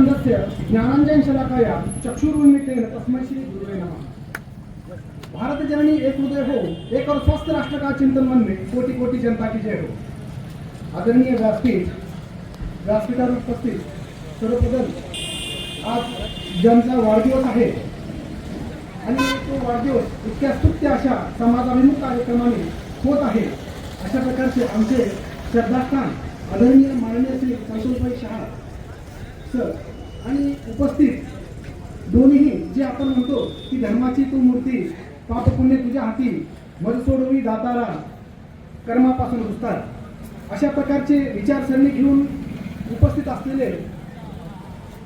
अंधस्य ज्ञानांजन शलाकाया चक्षुरुन्मितेन तस्मै श्री गुरुवे नमः। भारत जननी एक हृदय हो एक और स्वस्थ राष्ट्र का चिंतन मन में कोटि कोटि जनता की जय हो। आदरणीय व्यासपीठ व्यासपीठावर उपस्थित सर्वप्रथम आज ज्यांचा वाढदिवस आहे आणि तो वाढदिवस इतक्या स्तुत्य अशा समाजाभिमुख कार्यक्रमाने होत आहे अशा प्रकारचे आमचे श्रद्धास्थान आदरणीय माननीय श्री संतोषभाई शहा सर आणि उपस्थित दोन्हीही जे आपण म्हणतो की धर्माची तू मूर्ती पाप पुण्य तुझ्या हाती मज सोडवी दातारा कर्मापासून रुजतात. अशा प्रकारचे विचारसरणी घेऊन उपस्थित असलेले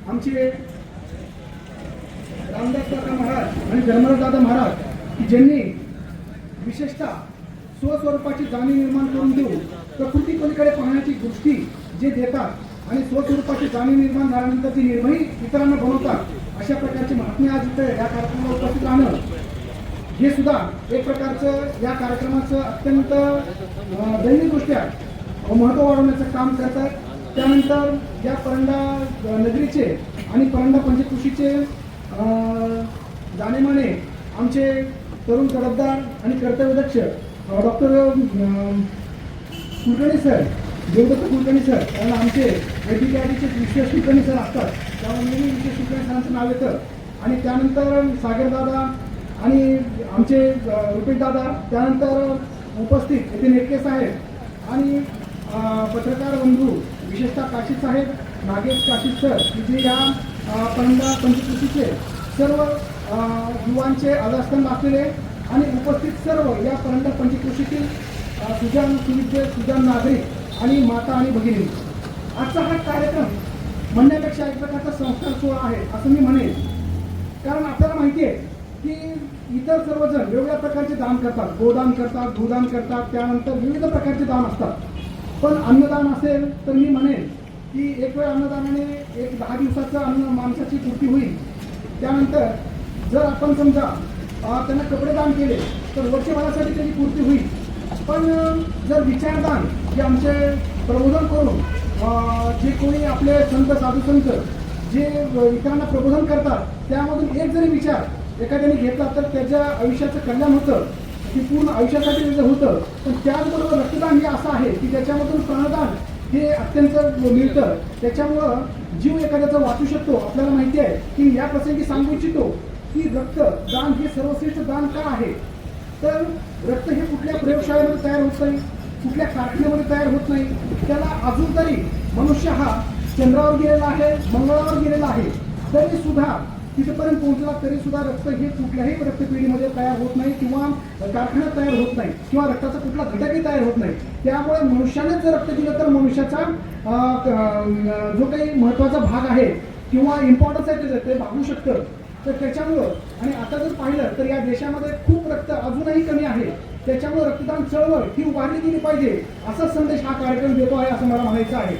आमचे रामदास दादा महाराज आणि धर्मराज दादा महाराज की ज्यांनी विशेषतः स्वस्वरूपाची जाणीव निर्माण करून देऊन प्रकृती पलीकडे पाहण्याची दृष्टी जे देतात आणि स्वस्वरूपाची जाणीव निर्माण झाल्यानंतर ती निर्भयी इतरांना बनवतात अशा प्रकारची महात्मे आज इथं या कार्यक्रमाला उपस्थित राहणं हे सुद्धा एक प्रकारचं या कार्यक्रमाचं अत्यंत दैनिकदृष्ट्या महत्त्व वाढवण्याचं काम करतात. त्यानंतर या परंडा नगरीचे आणि परंडा पंचकृषीचे जाणेमाने आमचे तरुण तडफदार आणि कर्तव्यदक्ष doctor Kulkarni sir Devdatta Kulkarni sir कारण आमचे वैद्यकीय आधीचे विश्वेश कुलकर्णी सर असतात. त्यामुळे मी विश्वेश कुलकर्णी सरांचं नाव येतं आणि त्यानंतर सागरदादा आणि आमचे रुपेशदादा त्यानंतर उपस्थित येथे नेटके साहेब आणि पत्रकार बंधू विशेषतः काशीद साहेब नागेश काशीद सर की जे या अ, पंधरा पंचकृषीचे सर्व युवांचे आधारस्तंभ असलेले आणि उपस्थित सर्व या परंडा पंचकृषीतील सुजान सुविद्य सुजान नागरिक आणि माता आणि भगिनी. आजचा हा कार्यक्रम म्हणण्यापेक्षा एक प्रकारचा संस्कार सोहळा आहे असं मी म्हणेन. कारण आपल्याला माहिती आहे की इतर सर्वजण वेगवेगळ्या प्रकारचे दान करतात. गोदान करतात भूदान करतात त्यानंतर विविध प्रकारचे दान असतात. पण अन्नदान असेल तर मी म्हणेन की एक वेळ अन्नदानाने एक दहा दिवसाचं अन्न माणसाची पूर्ती होईल. त्यानंतर जर आपण समजा त्यांना कपडे दान केले तर वर्षभरासाठी त्याची पूर्ती होईल. पण जर विचारदान जे आमचे प्रबोधन करून जे कोणी आपले संत साधू संत जे इतरांना प्रबोधन करतात त्यामधून एक जरी विचार एखाद्याने घेतला तर त्याच्या आयुष्याचं कल्याण होतं. की पूर्ण आयुष्यासाठी त्याचं होतं. पण त्याचबरोबर रक्तदान हे असं आहे की त्याच्यामधून प्राणदान हे अत्यंत मिळतं. त्याच्यामुळं जीव एखाद्याचा वाचू शकतो. आपल्याला माहिती आहे की या प्रसंगी सांगू इच्छितो की रक्तदान हे सर्वश्रेष्ठ दान का आहे? तर रक्त हे कुठल्या प्रयोगशाळेमध्ये तयार होत नाही? कुठल्या कारखान्यामध्ये तयार होत नाही. त्याला अजून तरी मनुष्य हा चंद्रावर गेलेला आहे मंगळावर गेलेला आहे. तरी सुद्धा तिथपर्यंत पोहोचला तरी सुद्धा रक्त हे कुठल्याही रक्तपेढीमध्ये तयार होत नाही किंवा कारखान्यात तयार होत नाही किंवा रक्ताचा कुठला घटकही तयार होत नाही. त्यामुळे मनुष्याने जर रक्त दिलं तर मनुष्याचा जो काही महत्त्वाचा भाग आहे किंवा इम्पॉर्टन्स आहे त्याचं ते भागू शकतं. तर त्याच्यामुळं आणि आता जर पाहिलं तर या देशामध्ये खूप रक्त अजूनही कमी आहे. त्याच्यामुळे रक्तदान चळवळ ही उभारली गेली पाहिजे. असा संदेश हा कार्यक्रम देतो आहे असं मला म्हणायचं आहे.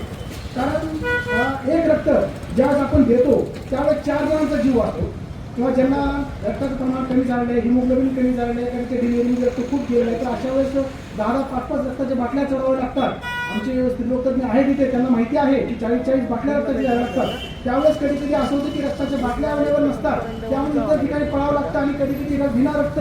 कारण एक रक्त ज्यावेळेस आपण देतो त्यावेळेस चार जणांचा जीव वाचतो किंवा ज्यांना रक्ताचं प्रमाण कमी झालेलं आहे हिमोग्लोबिन कमी झालेलं आहे कारण ते डिलिव्हरी रक्त खूप गेलेलं आहे. तर अशा वेळेस दहा दहा पाच पाच रक्ताच्या बाटल्या चढवाव्या लागतात. आमचे स्त्रीलोकतज्ञ आहेत तिथे त्यांना माहिती आहे की चाळीस चाळीस बाटल्या रक्त द्याव्या लागतात. त्यावेळेस कधी कधी असं होतं की रक्ताच्या बाटल्या अवेलेबल नसतात. त्यामुळे इतर ठिकाणी पळावं लागतं आणि कधी कधी विना रक्त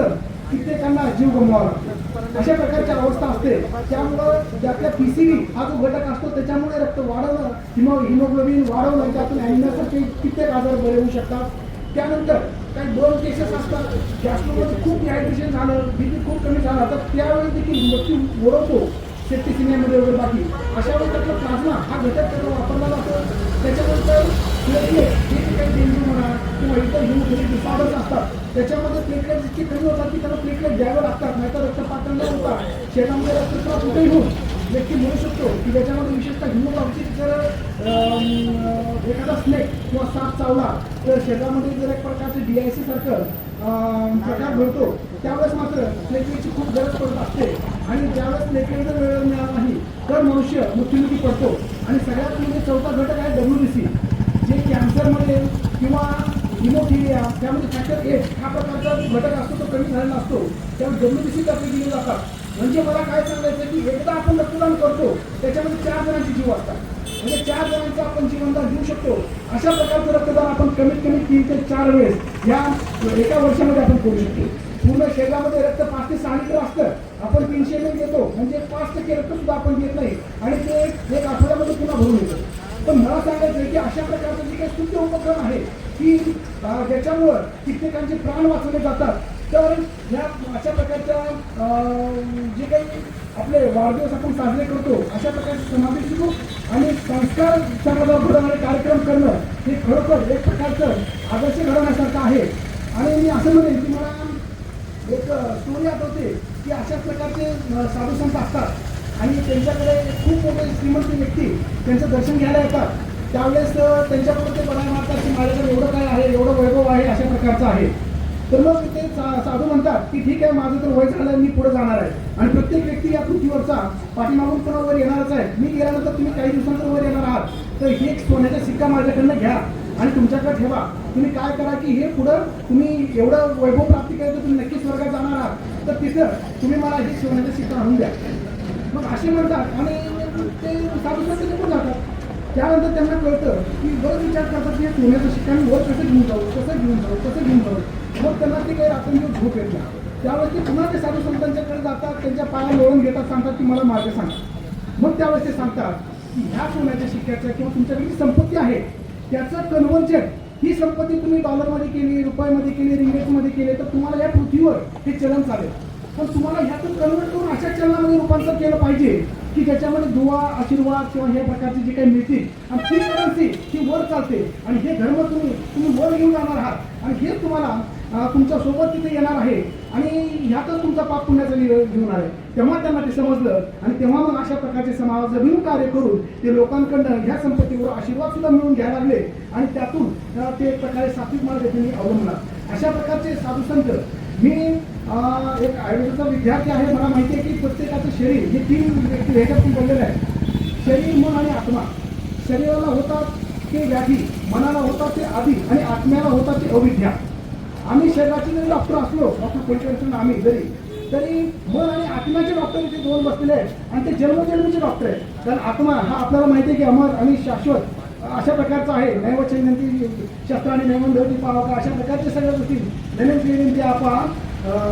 कित्येकांना जीव गमवावा लागतो. अशा प्रकारची अवस्था असते. त्यामुळं ज्यातल्या पीसीबी हा जो घटक असतो त्याच्यामुळे रक्त वाढवणं हिमो हिमोग्लोबिन वाढवणं त्यातून ॲनिमियासारखे कित्येक आजार बरे होऊ शकतात. त्यानंतर काही दोन केसेस असतात. जास्त खूप डिहायड्रेशन झालं बीपी खूप कमी झालं. तर त्यावेळी देखील मृत्यू शेती सिनेमध्ये वगैरे बाकी. अशा वेळेस प्लाझ्मा हा घटक त्याचा वापरला जातो. त्याच्यानंतर प्लेटलेट जे काही डेंग्यू म्हणा किंवा इतर हिमोग्लोबिन डिसऑर्डर्स असतात त्याच्यामध्ये प्लेटलेट जितकी कमी होतात की त्याला प्लेटलेट द्यावे लागतात नाहीतर रक्तपातळ न होता शेतामध्ये रक्तस्राव कुठेही होऊन व्यक्ती म्हणू शकतो की त्याच्यामध्ये विशेषतः हिमोग्लोबिनची जर एखादा स्नेक किंवा साप चावला तर शेतामध्ये जर एक प्रकारचे डी आय सी सारखं प्रकार घडतो त्यावेळेस मात्र प्लेटलेटची खूप गरज पडत असते. आणि ज्यावेळेस प्लेटलेट जर वेळ मिळाला नाही तर मनुष्य मृत्युमुखी पडतो. आणि सगळ्यात म्हणजे चौथा घटक आहे डब्ल्यू बी सी. जे कॅन्सरमध्ये किंवा हिमोफिलिया त्यामध्ये फॅक्टर एट हा प्रकारचा घटक असतो तो कमी झालेला असतो. त्यामुळे डब्ल्यू बी सी तर्फे दिले जातात म्हणजे मला काय सांगायचं की एकदा आपण रक्तदान करतो त्याच्यामध्ये चार जणांचे जीव असतात म्हणजे चार जणांचं आपण जीवनदान देऊ शकतो. अशा प्रकारचं रक्तदान आपण कमीत कमी तीन ते चार वेळेस या एका वर्षामध्ये आपण करू शकतो. पूर्ण शरीरामध्ये रक्त पाच ते सहा लिटर असतं. आपण तीनशे एम देतो म्हणजे पाच टक्के रक्त सुद्धा आपण घेत नाही. आणि ते एक आठवड्यामध्ये पुन्हा भरून येतं. पण मला सांगायचं आहे की अशा प्रकारचं जे काही शुद्ध उपक्रम आहे की ज्याच्यामुळं कित्येकांचे प्राण वाचवले जातात तर या अशा प्रकारच्या जे काही आपले वाढदिवस आपण साजरे करतो अशा प्रकारचे समावेश शिकू आणि संस्कार समाजावर घडवणारे कार्यक्रम करणं हे खरोखर एक प्रकारचं आदर्श घडवण्यासारखं आहे. आणि मी असं म्हणेन की मला एक स्टोरी आठवते की अशाच प्रकारचे साधू संत असतात. आणि त्यांच्याकडे खूप मोठे श्रीमंत व्यक्ती त्यांचं दर्शन घ्यायला येतात. त्यावेळेस अ, त्यांच्याकडे ते बघायला मारतात की माझ्याकडे एवढं काय आहे एवढं वैभव आहे अशा प्रकारचं आहे. तर मग ते साधू म्हणतात की ठीक आहे माझं तर वय झालं मी पुढे जाणार आहे. आणि प्रत्येक व्यक्ती या पृथ्वीवरचा पाठीमागून पुन्हा वर येणारच आहे? मी गेल्यानंतर तुम्ही काही दिवसांतर वर येणार आहात. तर हे सोन्याचा सिक्का माझ्याकडनं घ्या आणि तुमच्याकडे ठेवा. तुम्ही काय करा की हे पुढं तुम्ही एवढं वैभव प्राप्ती करायचं तुम्ही नक्कीच स्वर्गात जाणार आहात. तर तिथं तुम्ही मला हे शिवण्याचं शिक्षण आणून द्या. मग असे म्हणतात आणि ते साधू संत निघून जातात. त्यानंतर त्यांना कळतं की वर विचार करतात की हे सोन्याचं शिक्षण वर कसं घेऊन जाऊ कसं घेऊन जाऊ कसं घेऊन जाऊ? मग त्यांना ते काही रात्रंदिवस झोप येत नाही. त्यावेळेस ते पुन्हा ते साधू संतांच्याकडे जातात त्यांच्या पाया लोळून घेतात सांगतात की मला मार्ग सांगा. मग त्यावेळेस ते सांगतात की ह्या सोन्याच्या शिक्क्याच्या किंवा तुमच्याकडे जी संपत्ती आहे त्याचं कन्व्हर्जन ही संपत्ती तुम्ही डॉलरमध्ये केली रुपयामध्ये केली रिंगेटमध्ये केली तर तुम्हाला या पृथ्वीवर हे चलन चालेल. पण तुम्हाला ह्यातून कन्वर्ट करून अशा चलनामध्ये रूपांतर केलं पाहिजे की ज्याच्यामध्ये दुवा आशीर्वाद किंवा हे प्रकारचे जे काही मिळतील आणि ती करन्सी ही वर चालते. आणि हे धर्म तुम्ही तुम्ही वर घेऊन जाणार आहात. आणि हे तुम्हाला तुमच्यासोबत तिथे येणार आहे आणि ह्यातच तुमचा पाप पुण्याचा घेऊन आहे तेव्हा त्यांना ते समजलं आणि तेव्हा मग अशा प्रकारचे समाज अभिमुख कार्य करून ते लोकांकडनं ह्या संपत्तीवर आशीर्वाद सुद्धा मिळून घ्यायला लागले आणि त्यातून ते एक प्रकारे सात्विक मार्ग त्यांनी अवलंबला. अशा प्रकारचे साधू संत मी एक आयुर्वेदाचा विद्यार्थी आहे मला माहिती आहे की प्रत्येकाचं शरीर हे तीन व्यक्ती ह्याच्यातून बनलेलं आहे शरीर मन आणि आत्मा. शरीराला होतात ते व्याधी मनाला होतात ते आधी आणि आत्म्याला होतात ते अविद्या. आम्ही शरीराचे जरी डॉक्टर असलो डॉक्टर कोणत्या आम्ही जरी तरी मन आणि आत्म्याचे डॉक्टर इथे दोन बसलेले आहेत आणि ते जन्मजन्मीचे डॉक्टर आहेत. कारण आत्मा हा आपल्याला माहिती आहे की अमर आणि शाश्वत अशा प्रकारचा आहे. नैवचैनंती शस्त्राने नैवन धरती पावा अशा प्रकारच्या सगळ्या गोष्टी नैन क्रियेंती आपा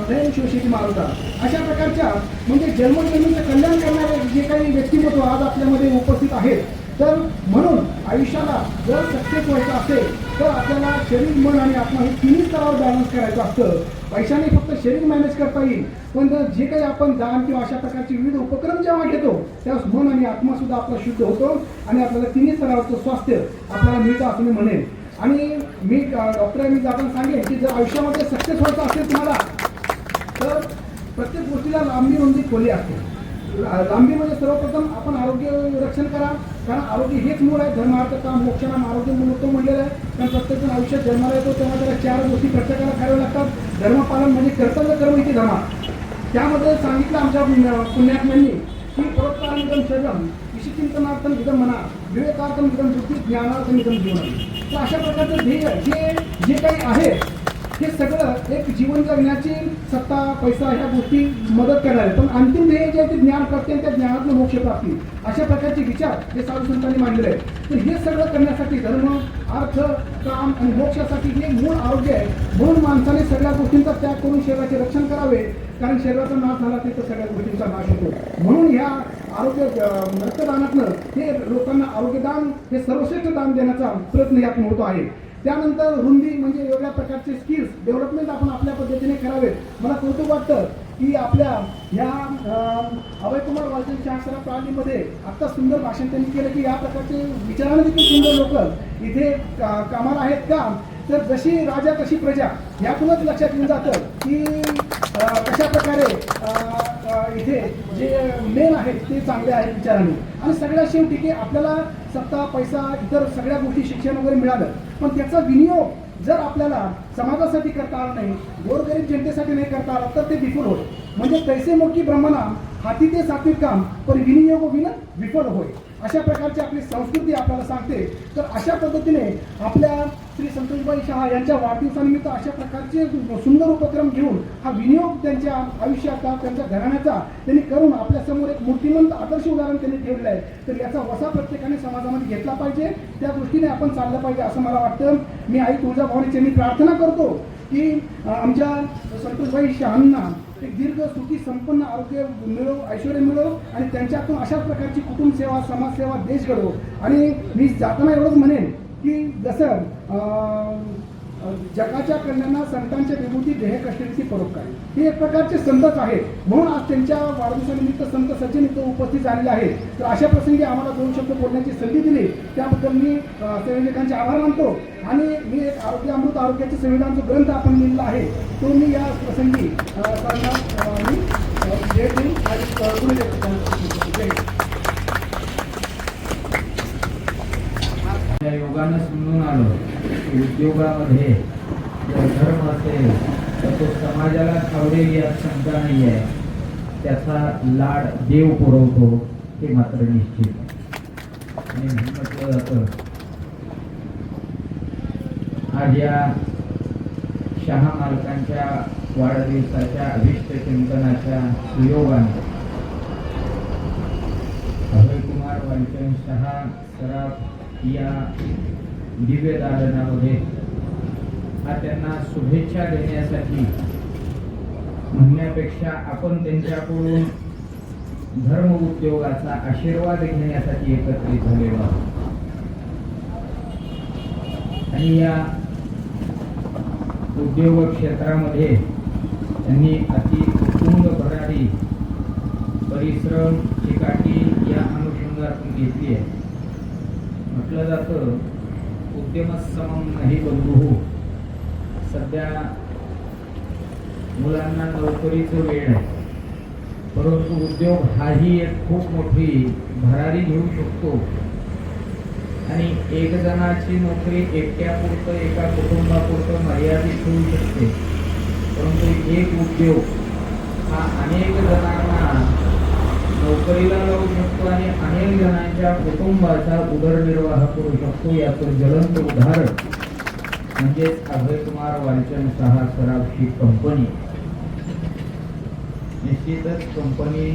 नैन शोषित मारुता. अशा प्रकारच्या म्हणजे जन्मजन्मीचं कल्याण करणारे जे काही व्यक्तिमत्व आज आपल्यामध्ये उपस्थित आहेत तर म्हणून आयुष्याला जर सक्सेस व्हायचं असेल तर आपल्याला शरीर मन आणि आत्मा हे तिन्ही स्तरावर बॅलन्स करायचं असतं. पैशाने फक्त शरीर मॅनेज करता येईल. पण जर जे काही आपण दान किंवा अशा प्रकारचे विविध उपक्रम जेव्हा घेतो त्यावेळेस मन आणि आत्मा सुद्धा आपला शुद्ध होतो आणि आपल्याला तिन्ही स्तरावरचं स्वास्थ्य आपल्याला मिळतं असं मी म्हणेन. आणि मी डॉक्टरांनी जाताना सांगेन की जर आयुष्यामध्ये सक्सेस व्हायचं असेल तुम्हाला तर प्रत्येक गोष्टीला लांबी रुंदी खोली असते. लांबीमध्ये लांबी म्हणजे सर्वप्रथम आपण आरोग्य रक्षण करा. कारण आरोग्य हेच मूळ आहे. धर्मार्थ काम मोक्षानाम आरोग्य म्हणून उत्तम म्हणलेलं आहे. कारण प्रत्येकजण आयुष्यात जन्माला येतो तेव्हा त्याला चार गोष्टी प्रत्येकाला कराव्या लागतात. धर्मपालन म्हणजे कर्तव्य कर्म इथे धर्मा त्यामध्ये सांगितलं आमच्या पुण्या- पुण्यात्म्यांनी की परोपकारानिदम शरीरम विषचिंतनार्थम इदम म्हणा विवेकार्थम इदम बुद्धी ज्ञानार्थम इदम जीवन. तर अशा प्रकारचं ध्येय जे जे काही आहे हे सगळं एक जीवन जगण्याची सत्ता पैसा ह्या गोष्टी मदत करणार. आहे पण अंतिम ध्येय जे आहे ते ज्ञान प्राप्ती आणि त्या ज्ञानातलं मोक्ष प्राप्ती. अशा प्रकारचे विचार हे साधू संतांनी मांडले आहेत. तर हे सगळं करण्यासाठी धर्म अर्थ काम आणि मोक्षासाठी हे मूळ आरोग्य आहे. म्हणून माणसाने सगळ्या गोष्टींचा त्याग करून शरीराचे रक्षण करावे. कारण शरीराचा नाश झाला की तर सगळ्या गोष्टींचा नाश होतो. म्हणून ह्या आरोग्य रक्तदानातनं हे लोकांना आरोग्यदान हे सर्वश्रेष्ठ दान देण्याचा प्रयत्न यातून होतो आहे. त्यानंतर रुंदी म्हणजे वेगळ्या प्रकारचे स्किल्स डेव्हलपमेंट आपण आपल्या पद्धतीने करावेत मला कौतुक वाटतं की आपल्या ह्या अभयकुमार वालचंद शास्त्रा प्रणालीमध्ये आत्ता सुंदर भाषण त्यांनी केलं की या प्रकारचे विचाराने देखील सुंदर लोक इथे का- कामाला आहेत का? तर जशी राजा तशी प्रजा यातूनच लक्षात येऊन जातं की कशा प्रकारे इथे जे मेन आहेत ते चांगले आहेत विचाराने. आणि सगळ्या शेवटी की आपल्याला सत्ता पैसा इतर सगळ्या गोष्टी शिक्षण वगैरे मिळालं पण त्याचा विनियोग जर आपल्याला समाजासाठी करता आला नाही गोरगरीब जनतेसाठी नाही करता आला तर ते विफल होईल. म्हणजे पैसे मोठी ब्रह्मना हाती ते सात्विक काम पण विनियोग विन विफल होय अशा प्रकारची आपली संस्कृती आपल्याला सांगते. तर अशा पद्धतीने आपल्या श्री संतोषबाई शहा यांच्या वाढदिवसानिमित्त अशा प्रकारचे सुंदर उपक्रम घेऊन हा विनियोग त्यांच्या आयुष्याचा त्यांच्या घराण्याचा त्यांनी करून आपल्यासमोर एक मूर्तिमंत आदर्श उदाहरण त्यांनी ठेवलं आहे. तर याचा वसा प्रत्येकाने समाजामध्ये घेतला पाहिजे. त्या दृष्टीने आपण चाललं पाहिजे असं मला वाटतं. मी आई तुळजाभवानीची मी प्रार्थना करतो की आमच्या संतोषबाई शहांना एक दीर्घ सुखी संपन्न आरोग्य मिळो ऐश्वर मिळो आणि त्यांच्यातून अशा प्रकारची कुटुंब सेवा समाजसेवा देश घडवो आणि मी जाताना एवढंच म्हणेन की जसं जगाच्या कल्याणा संतांच्या विभूती देह कष्टरीची परोपकार हे एक प्रकारचे संतच आहेत. म्हणून आज त्यांच्या वाढदिवसानिमित्त संत सचिन इथं उपस्थित झालेले आहेत. तर अशा प्रसंगी आम्हाला दोन शब्द बोलण्याची संधी दिली. त्याबद्दल मी संयोजकांचे आभार मानतो. आणि मी एक आरोग्य अमृत आरोग्याचे संविधान जो ग्रंथ आपण लिहिलेला आहे. तो मी या प्रसंगी अं, मी भेट देईन आणि अं, पुढे देतो. जय हिंद. या योगानं समजून आलो की उद्योगामध्ये धर्म असेल तर तो समाजाला खावरेल यात शंका नाही आहे. त्याचा लाड देव पुरवतो हे मात्र निश्चित आणि म्हटलं जातं आज या शहा मालकांच्या वाढदिवसाच्या अभिष्ट चिंतनाच्या सुयोगाने अभय कुमार वंचन शहा सराफ या दिव्य दालनामध्ये हा त्यांना शुभेच्छा देण्यासाठी म्हणण्यापेक्षा आपण त्यांच्याकडून धर्म उद्योगाचा आशीर्वाद घेण्यासाठी एकत्रित झालेलो आहोत. आणि या उद्योग क्षेत्रामध्ये त्यांनी अति उत्तुंग भरारी परिश्रम चिकाटी या अनुषंगातून घेतली आहे. म्हटलं जातं उद्यमसमम नाही बंधू सध्या मुलांना नोकरीचं वेळ आहे. परंतु उद्योग हाही एक खूप मोठी भरारी घेऊ शकतो. आणि एक जणाची नोकरी एकट्यापुरतं एका कुटुंबापुरतं मर्यादित होऊ शकते. परंतु एक उद्योग हा अनेक जणांना नोकरीला लावू शकतो आणि अनेक जणांच्या कुटुंबाचा उदरनिर्वाह करू शकतो याचं ज्वलंत उदाहरण म्हणजेच अभयकुमार वालचंद सहा सराफची कंपनी. निश्चितच कंपनी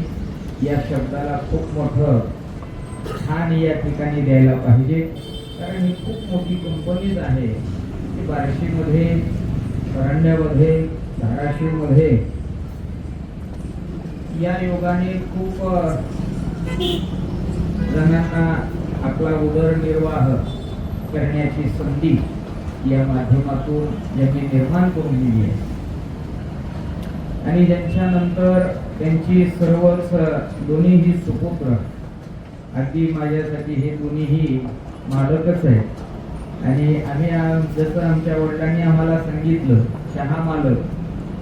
या शब्दाला खूप मोठं स्थान या ठिकाणी द्यायला पाहिजे. कारण ही खूप मोठी कंपनीच आहे. बार्शीमध्ये परंड्यामध्ये धाराशिवमध्ये या योगाने खूप जणांना आपला उदरनिर्वाह करण्याची संधी या माध्यमातून ज्यांनी निर्माण करून दिली आहे. आणि ज्यांच्यानंतर त्यांची सर्वच दोन्हीही सुपुत्र अगदी माझ्यासाठी हे दोन्हीही मालकच आहेत. आणि आम्ही जसं आमच्या वडिलांनी आम्हाला सांगितलं शहा मालक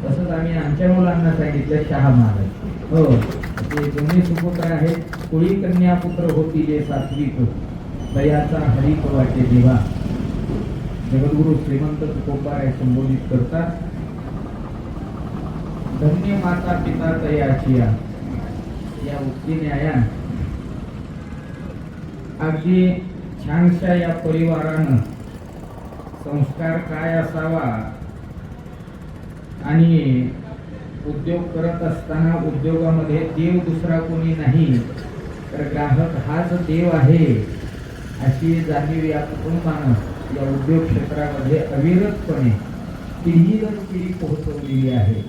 तसंच आम्ही आमच्या मुलांना सांगितलं शहा मालक. हो. ते दोन्ही सुपुत्र आहेत कुळी कन्या पुत्र होती जे सात्विक दयाचा हरिक वाटे देवा. जगद्गुरु श्रीमंत तुकोबा हे संबोधित करतात. धन्य माता पिता तयाची या. या उक्ती न्याया अगदी छानशा या परिवारानं संस्कार काय असावा? आणि उद्योग करत असताना उद्योगामध्ये देव दुसरा कोणी नाही तर ग्राहक हाच देव आहे अशी जाणीव या कुटुंबानं या उद्योग क्षेत्रामध्ये अविरतपणे पिढी दर पिढी पोहोचवलेली आहे.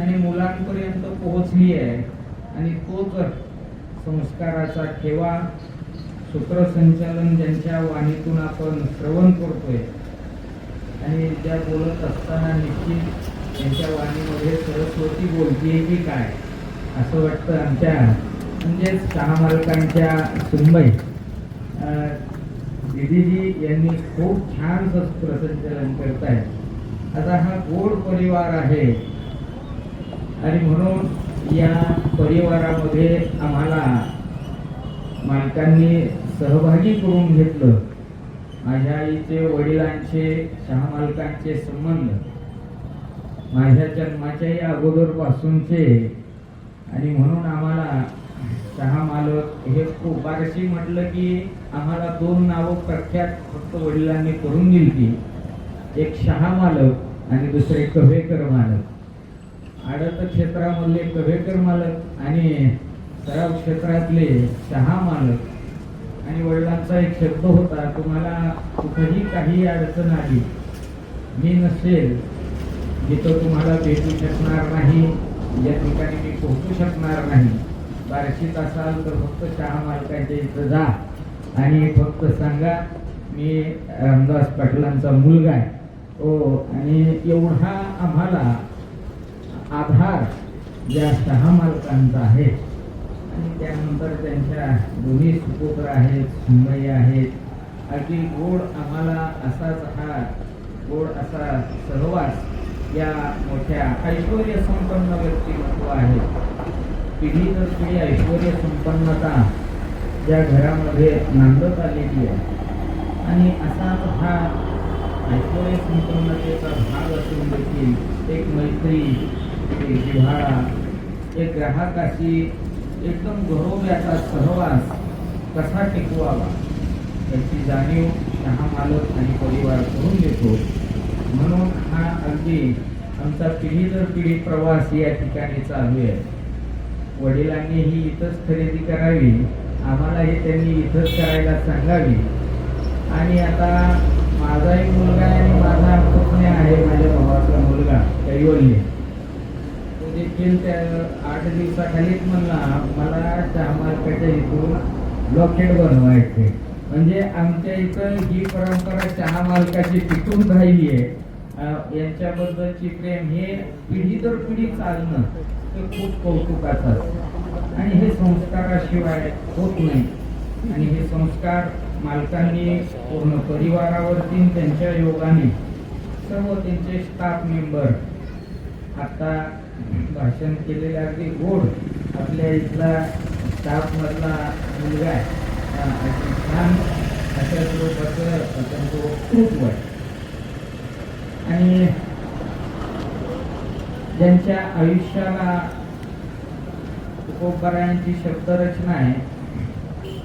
आणि मुलांपर्यंत पोहोचली आहे. आणि तोच संस्काराचा ठेवा सूत्रसंचालन ज्यांच्या वाणीतून आपण श्रवण करतोय आणि त्या बोलत असताना निश्चित त्यांच्या वाणीमध्ये सरस्वती बोलतीये की काय? असं वाटतं आमच्या म्हणजेच सहा मालकांच्या सुनबाई दिदीजी यांनी खूप छान सूत्रसंचालन करतायत आता हा गोड परिवार आहे. आणि म्हणून या परिवारामध्ये आम्हाला मालकांनी सहभागी करून घेतलं. माझ्या आईचे वडिलांचे शहा मालकांचे संबंध. माझ्या जन्माच्याही अगोदर पासूनचे आणि म्हणून आम्हाला चहा मालक हे खूप बारशी म्हटलं की आम्हाला दोन नावं प्रख्यात फक्त वडिलांनी करून दिली एक शहा मालक आणि दुसरे कव्हेकर मालक. आडत क्षेत्रामधले कव्हेकर मालक आणि सराव क्षेत्रातले शहा मालक. आणि वडिलांचा एक शब्द होता तुम्हाला कुठेही काही अडचण आली मी नसेल जिथं तुम्हाला भेटू शकणार नाही या ठिकाणी मी पोहोचू शकणार नाही. बारशीत असाल तर फक्त शहा मालकांच्या इथं जा आणि फक्त सांगा मी रामदास पाटलांचा मुलगा आहे. हो आणि एवढा आम्हाला आधार ज्या शहा मालकांचा आहे. आणि त्यानंतर त्यांच्या दोन्ही सुपुत्र आहेत सुनबाई आहेत. अगदी गोड आम्हाला असाच हा गोड असा सहवास या मोठ्या ऐश्वर संपन्न व्यक्तिमत्व आहे. पिढी तर पिढी ऐश्वर संपन्नता ज्या घरामध्ये नांदत आलेली आहे. आणि असाच हा ऐश्वर संपन्नतेचा भाग असून देखील एक मैत्री एक जिव्हाळा एक ग्राहकाशी एकदम गौरव्याचा सहवास कसा टिकवावा? याची जाणीव हा मालक आणि परिवार करून देतो म्हणून हा अगदी आमचा पिढी दर पिढी प्रवास या ठिकाणी चालू आहे. वडिलांनी ही इथंच खरेदी करावी आम्हालाही त्यांनी इथंच करायला सांगावी. आणि आता माझाही मुलगा आहे आणि माझा पुतण्या आहे माझ्या भावाचा मुलगा कैवल्य. तो देखील त्या आठ दिवसाखालीच म्हणला मला चहा मार्केटच्या इथून लॉकेट बनवायचे म्हणजे आमच्या इथं ही परंपरा चहा मालकाची टिकून राहिली आहे. यांच्याबद्दलची प्रेम हे पिढी दर पिढी चालणं हे खूप कौतुकाचं असतं. आणि हे संस्काराशिवाय होत नाही. आणि हे संस्कार मालकांनी पूर्ण परिवारावरती त्यांच्या योगाने सर्व त्यांचे स्टाफ मेंबर आता भाषण केलेले अगदी गोड आपल्या इथला स्टाफमधला मुलगा आहे. छान अशा स्वरूपाचं त्यांचं वक्तृत्व आहे आणि ज्यांच्या आयुष्याला तुकोबारायांची शब्दरचना आहे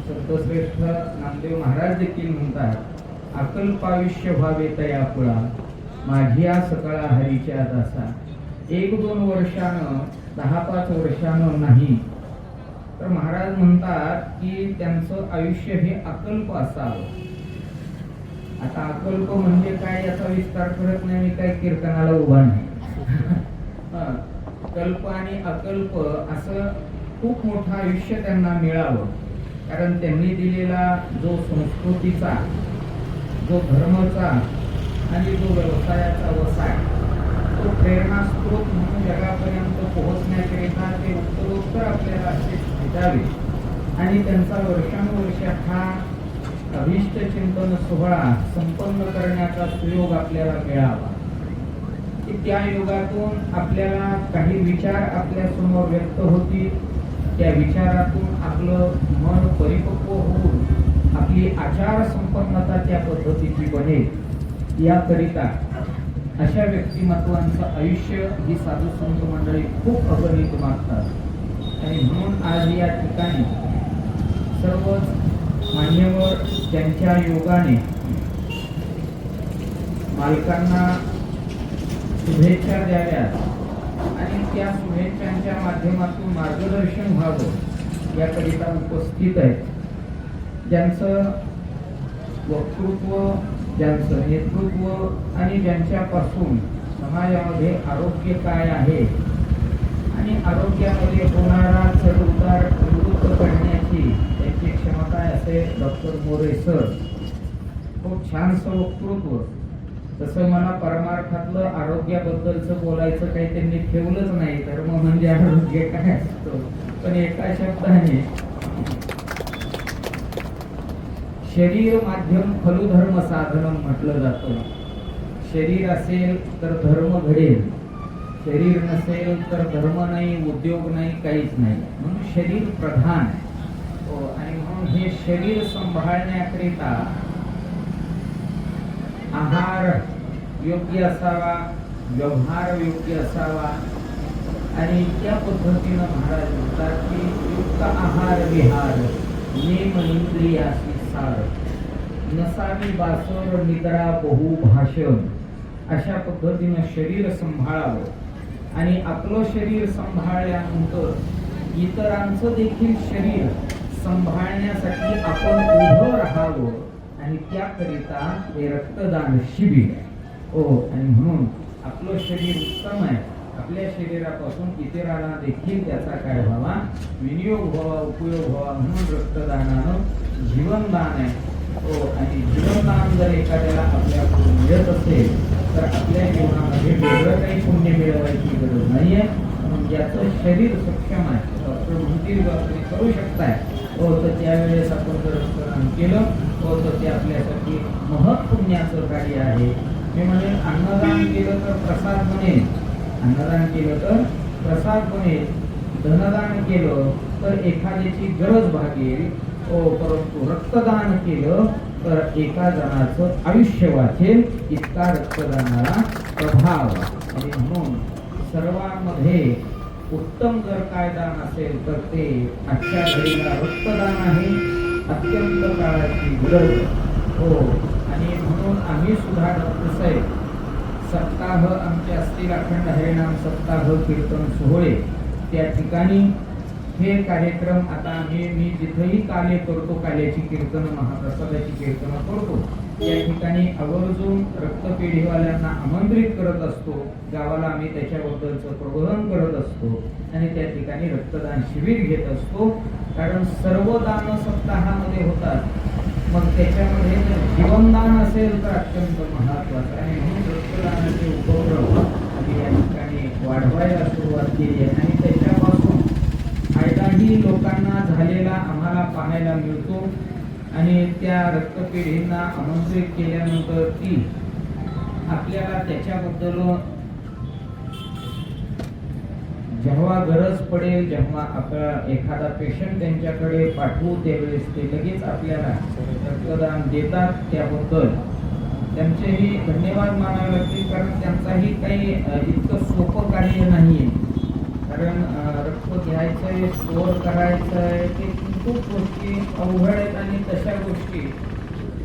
संतश्रेष्ठ नामदेव महाराज देखील म्हणतात अकल्प आयुष्य व्हावे तया कुळा माझी या सकाळा हरीच्या दासा. एक दोन वर्षानं दहा पाच वर्षानं नाही. तर महाराज म्हणतात की त्यांचं आयुष्य हे अकल्प असावं. आता अकल्प म्हणजे काय याचा विस्तार करत नाही मी काय कीर्तनाला उभा नाही. हा. कल्प आणि अकल्प असं खूप मोठं आयुष्य त्यांना मिळावं. कारण त्यांनी दिलेला जो संस्कृतीचा जो धर्माचा आणि जो व्यवसायाचा वसाय तो प्रेरणा स्त्रोत म्हणून जगापर्यंत पोहोचण्याकरिता ते उत्तरोत्तर आपल्याला असे भेटावे. आणि त्यांचा वर्षानुवर्ष हा अभिष्ट चिंतन सोहळा संपन्न करण्याचा सुयोग आपल्याला मिळावा. की त्या योगातून आपल्याला काही विचार आपल्यासमोर व्यक्त होतील त्या विचारातून आपलं मन परिपक्व होऊन आपली आचार संपन्नता त्या पद्धतीची बनेल. याकरिता अशा व्यक्तिमत्वांचं आयुष्य ही साधू संत मंडळी खूप अगणित मागतात. आणि म्हणून आज या ठिकाणी सर्व मान्यवर त्यांच्या योगाने मालकांना शुभेच्छा द्याव्यात आणि त्या शुभेच्छांच्या माध्यमातून मार्गदर्शन व्हावं याकरिता उपस्थित आहेत. ज्यांचं वक्तृत्व ज्यांचं नेतृत्व आणि ज्यांच्यापासून समाजामध्ये आरोग्य काय आहे आणि आरोग्यामध्ये होणारा चढ उतार निवृत्त करण्याची ते डॉक्टर मोरे सर. खूप छानसं वक्तृत्व. तसं मला परमार्थातलं आरोग्याबद्दलचं बोलायचं काही त्यांनी ठेवलंच नाही तर मग म्हणजे आरोग्य काय असतं? पण एका शब्दाने शरीर माध्यम फलुधर्म साधन म्हटलं जातं. शरीर असेल तर धर्म घडेल. शरीर नसेल तर धर्म नाही उद्योग नाही काहीच नाही. म्हणून शरीर प्रधान आहे. हे शरीर सांभाळण्याकरिता आहार योग्य असावा व्यवहार योग्य असावा. आणि त्या पद्धतीनं महाराज म्हणतात की युक्त आहार विहार नेम इंद्रियाशी सार. नसावी बासर निद्रा बहु भाषण अशा पद्धतीनं शरीर सांभाळावं. आणि आपलं शरीर सांभाळल्यानंतर इतरांचं देखील शरीर सांभाळण्यासाठी आपण उभं राहावं आणि त्याकरिता हे रक्तदान शिबिर हो आणि म्हणून आपलं शरीर उत्तम आहे. आपल्या शरीरापासून इतरांना देखील त्याचा काय व्हावा? विनियोग व्हावा उपयोग व्हावा म्हणून रक्तदानानं जीवनदान आहे. हो, आणि जीवनदान जर एखाद्याला आपल्याकडून मिळत असेल तर आपल्या जीवनामध्ये वेगळं काही पुण्य मिळवायची गरज नाहीये. शरीर सक्षम आहे डॉक्टर म्हणतील बा, तुम्ही करू शकताय. हो तर त्यावेळेस आपण जर केलं हो तर ते आपल्यासाठी महत् कार्य आहे. मी म्हणेन अन्नदान केलं तर प्रसाद बनेल. अन्नदान केलं तर प्रसाद बनेल. धनदान केलं तर एखाद्याची गरज भागेल. हो परंतु रक्तदान केलं तर एका जणाचं आयुष्य वाचेल इतका रक्तदानाला प्रभाव आणि म्हणून सर्वांमध्ये उत्तम जर काय दान असेल तर ते आजच्या घडीला रक्तदान आहे. अत्यंत काळाची गरज हो आणि म्हणून आम्ही सुद्धा डॉक्टर साहेब सप्ताह आमचे असतील अखंड हरिणाम सप्ताह कीर्तन सोहळे त्या ठिकाणी हे कार्यक्रम आता आम्ही मी जिथंही काले करतो कार्याची कीर्तन महाप्रसादाची कीर्तन करतो त्या ठिकाणी आवर्जून रक्तपेढीवाल्यांना आमंत्रित करत असतो. गावाला आम्ही त्याच्याबद्दलचं प्रबोधन करत असतो आणि त्या ठिकाणी रक्तदान शिबिर घेत असतो. कारण सर्व दान सप्ताहामध्ये होतात. मग त्याच्यामध्ये जर जीवनदान असेल तर अत्यंत महत्वाचं आहे. आणि म्हणून रक्तदानाचे उपक्रम आम्ही या ठिकाणी वाढवायला सुरुवात केली आहे. आणि फायदाही लोकांना झालेला आम्हाला पाहायला मिळतो आणि त्या रक्तपेढींना आमंत्रित केल्यानंतर ती आपल्याला त्याच्याबद्दल जेव्हा गरज पडेल जेव्हा आपला एखादा पेशंट त्यांच्याकडे पाठवू त्यावेळेस ते लगेच आपल्याला रक्तदान देतात. त्याबद्दल त्यांचेही धन्यवाद मानावे लागतील कारण त्यांचाही काही इतकं सोपं कार्य नाहीये. कारण अ, रक्त घ्यायचंय स्टोअर करायचंय ते खूप गोष्टी अवघड आहेत आणि तशा गोष्टी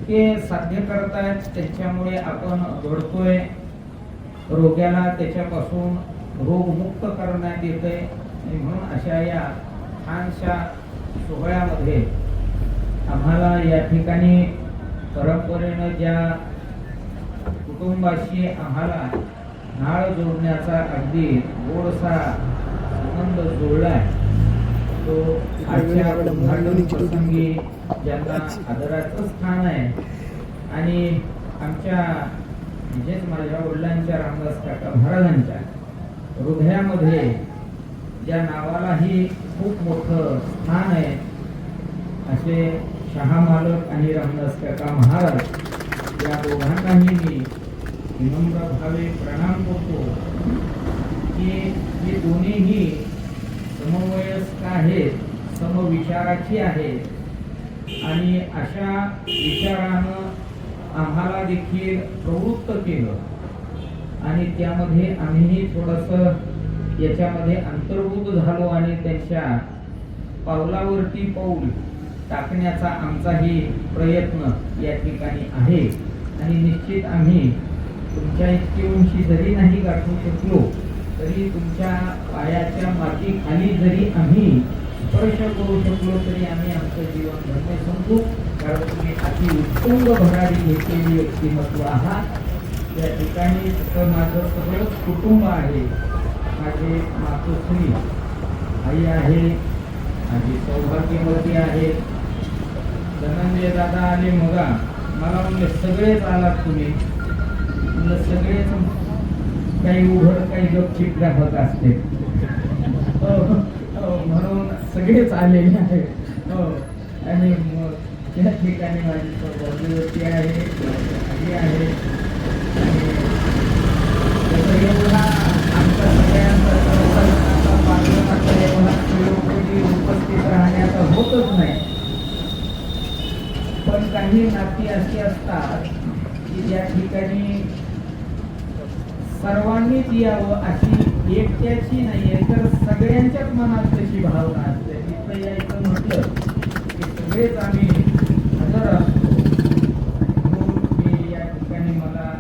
ते साध्य करतायत. त्याच्यामुळे आपण घडतोय. रोग्याला त्याच्यापासून रोगमुक्त करण्यात येते आणि म्हणून अशा या छानशा सोहळ्यामध्ये आम्हाला या ठिकाणी परंपरेनं ज्या कुटुंबाशी आम्हाला नाळ जोडण्याचा अगदी गोडसा संबंध जोडलाय तो आजच्या प्रसंगी ज्यांना आदराचं स्थान आहे. आणि आमच्या म्हणजेच माझ्या वडिलांच्या रामदास काका महाराजांच्या हृदयामध्ये ज्या नावालाही खूप मोठं स्थान आहे. असे शहा मालक आणि रामदास काका महाराज या दोघांनाही मी विनम्र भावे प्रणाम करतो. की हे दोन्हीही समवयस्क आहेत समविचाराची आहेत. आणि अशा विचारानं आम्हाला देखील प्रवृत्त केलं. आणि त्यामध्ये आम्हीही थोडंसं याच्यामध्ये अंतर्भूत झालो आणि त्यांच्या पावलावरती पाऊल टाकण्याचा आमचाही प्रयत्न या ठिकाणी आहे. आणि निश्चित आम्ही तुमच्या इतकी उंची जरी नाही गाठू शकलो तरी तुमच्या पायाच्या मातीखाली जरी आम्ही स्पर्श करू शकलो तरी आम्ही आमचं जीवन धन्य समजू. कारण तुम्ही अति उत्तुंग भरारी घेतलेली व्यक्तिमत्व आहात. त्या ठिकाणी तर माझं सगळंच कुटुंब आहे. माझे मातोश्री आई आहे माझी सौभाग्यवती आहे. धनंजय दादा आले मगा मला म्हणजे सगळेच आलात तुम्ही. म्हणलं सगळेच काही उघड काही गपचिप ग्राहक असते. हो, हो, म्हणून सगळेच आलेले आहेत. हो, आणि त्या ठिकाणी माझी सौभाग्यवती आहे आई आहे. आणि आमचा सगळ्यांचा उपस्थित राहण्याचा होतच नाही. पण काही नाती अशी असतात की ज्या ठिकाणी सर्वांनीच यावं अशी एकट्याची नाहीये तर सगळ्यांच्याच मनात तशी भावना असते. तिथं यायचं म्हटलं की सगळेच आम्ही हजर असतो. मी या ठिकाणी मला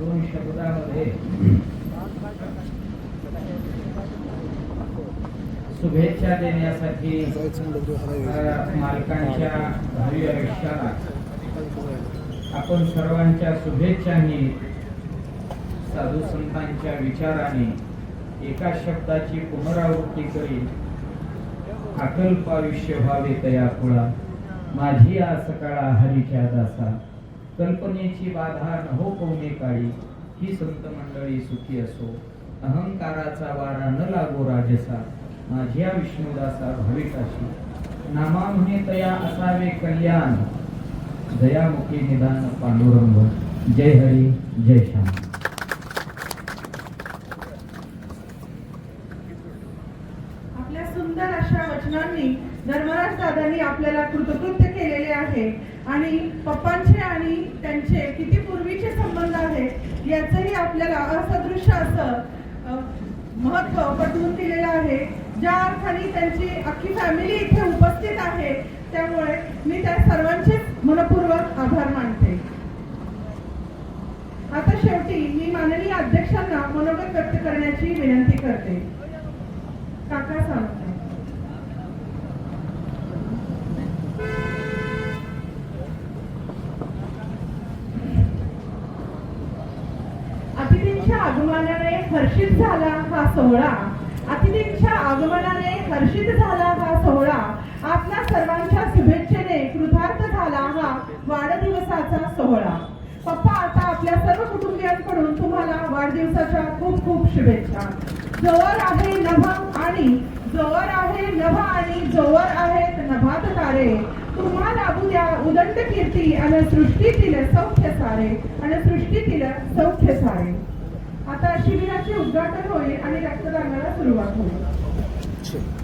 दोन शब्दामध्ये शुभेच्छा देण्यासाठी मालकांच्या भावी आयुष्याला आपण सर्वांच्या शुभेच्छांनी साधू संतांच्या विचाराने एका शब्दाची पुनरावृत्ती करीन अकल्प आयुष्य व्हावे तया फुळा. माझी आ सकाळा हरीच्या दासा. कल्पनेची बाधा न हो काळी. ही संत मंडळी सुखी असो. अहंकाराचा वारा न लागो राजसा. माझ्या विष्णुदासा भाविकाशी. नामा म्हणे तया असावे कल्याण. दयामुखी निदान पांडुरंग. जय हरी जय श्याम आपल्या सुंदर अशा वचनांनी धर्मराज दादांनी आपल्याला कृतकृत्य केलेले आहे. आणि पप्पांचे आणि त्यांचे किती पूर्वीचे संबंध आहेत याचंही आपल्याला असदृश्य असं अ, महत्त्व पटवून दिलेलं आहे. ज्या अर्थाने त्यांची अख्खी फॅमिली इथे उपस्थित आहे त्यामुळे मी त्या सर्वांचे मनपूर्वक आभार मानते. आता शेवटी मी माननीय अध्यक्षांना मनोगत व्यक्त करण्याची विनंती करते. काका सांगते अतिथींच्या आगमनाने हर्षित झाला हा सोहळा. अतिथींच्या आगमनाने हर्षित झाला हा सोहळा. आपल्या सर्वांच्या शुभेच्छेने कृतार्थ झाला हा वाढदिवसाचा सोहळा. पप्पा आता आपल्या सर्व कुटुंबियांकडून तुम्हाला वाढदिवसाच्या खूप खूप शुभेच्छा. जोवर आहे नभ आणि जोवर आहे नभ आणि जोवर आहेत नभात तारे. तुम्हा लाभू द्या उदंड कीर्ती आणि सृष्टीतील सौख्य सारे आणि सृष्टीतील सौख्य सारे. शिबिराचे उद्घाटन होईल आणि रक्तदानाला सुरुवात होईल.